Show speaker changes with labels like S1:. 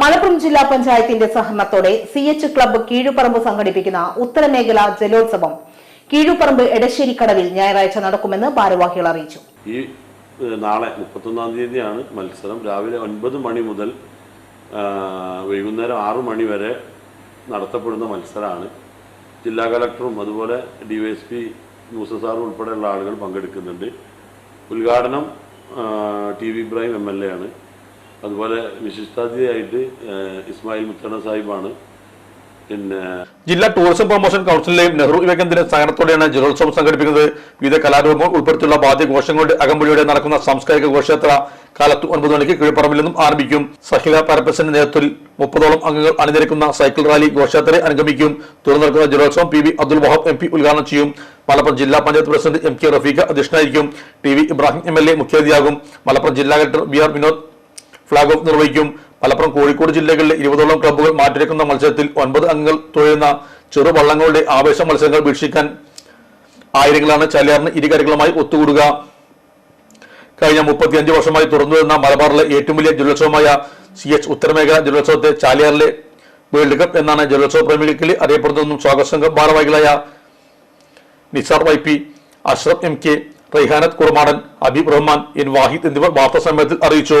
S1: മലപ്പുറം ജില്ലാ പഞ്ചായത്തിന്റെ സഹകരണത്തോടെ സി എച്ച് ക്ലബ്ബ് കീഴുപറമ്പ് സംഘടിപ്പിക്കുന്ന ഉത്തരമേഖല ജലോത്സവം കീഴുപറമ്പ് എടശ്ശേരി കടവിൽ ഞായറാഴ്ച നടക്കുമെന്ന് ഭാരവാഹികൾ അറിയിച്ചു.
S2: ഈ നാളെ മുപ്പത്തൊന്നാം തീയതിയാണ് മത്സരം. രാവിലെ ഒൻപത് മണി മുതൽ വൈകുന്നേരം ആറു മണി വരെ നടത്തപ്പെടുന്ന മത്സരമാണ്. ജില്ലാ കലക്ടറും അതുപോലെ D Y S P Moosa സാറും ഉൾപ്പെടെയുള്ള ആളുകൾ പങ്കെടുക്കുന്നുണ്ട്. ഉദ്ഘാടനം T V Ibrahim M L A ആണ്. അതുപോലെ വിശിഷ്ടാതിഥിയായിട്ട് ഇസ്മായിൽ മുത്തണ സാഹിബാണ്. പിന്നെ
S3: ജില്ലാ ടൂറിസം പ്രൊമോഷൻ കൗൺസിലിലെയും നെഹ്റു യുവകേന്ദ്രയുടെ സഹകരണത്തോടെയാണ് ജലോത്സവം സംഘടിപ്പിക്കുന്നത്? വിവിധ കലാരൂപങ്ങൾ ഉൾപ്പെടുത്തിയുള്ള വാദ്യഘോഷങ്ങളുടെ അകമ്പടിയോടെ നടക്കുന്ന സാംസ്കാരിക ഘോഷയാത്ര കാലത്ത് ഒൻപത് മണിക്ക് കീഴ്പ്പറമ്പിൽ നിന്നും ആരംഭിക്കും. സഹില പരപ്പസിന്റെ നേതൃത്വത്തിൽ മുപ്പതോളം അംഗങ്ങൾ അണിനിരക്കുന്ന സൈക്കിൾ റാലി ഘോഷയാത്രയെ അനുഗമിക്കും. തുടർന്ന് നടക്കുന്ന ജലോത്സവം P V Abdul Wahab M P ഉദ്ഘാടനം ചെയ്യും. മലപ്പുറം ജില്ലാ panchayat president M K Rafeeq അധ്യക്ഷനായിരിക്കും. T V Ibrahim M L A മുഖ്യാതിഥിയാകും. മലപ്പുറം ജില്ലാ collector B R Vinod flag off നിർവഹിക്കും. മലപ്പുറം കോഴിക്കോട് ജില്ലകളിലെ ഇരുപതോളം ക്ലബ്ബുകൾ മാറ്റിരിക്കുന്ന മത്സരത്തിൽ ഒൻപത് അംഗങ്ങൾ തുഴയുന്ന ചെറു വള്ളങ്ങളുടെ ആവേശ മത്സരങ്ങൾ വീക്ഷിക്കാൻ ആയിരങ്ങളാണ് ചാലിയാറിന് ഇരുകരകളുമായി ഒത്തുകൂടുക. കഴിഞ്ഞ മുപ്പത്തിയഞ്ച് വർഷമായി തുറന്നു വരുന്ന മലബാറിലെ ഏറ്റവും വലിയ ജലോത്സവമായ സി എച്ച് ഉത്തരമേഖല ജലോത്സവത്തെ ചാലിയാറിലെ വേൾഡ് കപ്പ് എന്നാണ് ജലോത്സവ പ്രേമികളിൽ അറിയപ്പെടുന്നതെന്നും സ്വാഗത സംഘം ഭാരവാഹികളായ Nisar Y P Ashraf M K Raihanath Kurmadan Abeeb Rahman N Wahid എന്നിവർ വാർത്താ സമ്മേളനത്തിൽ അറിയിച്ചു.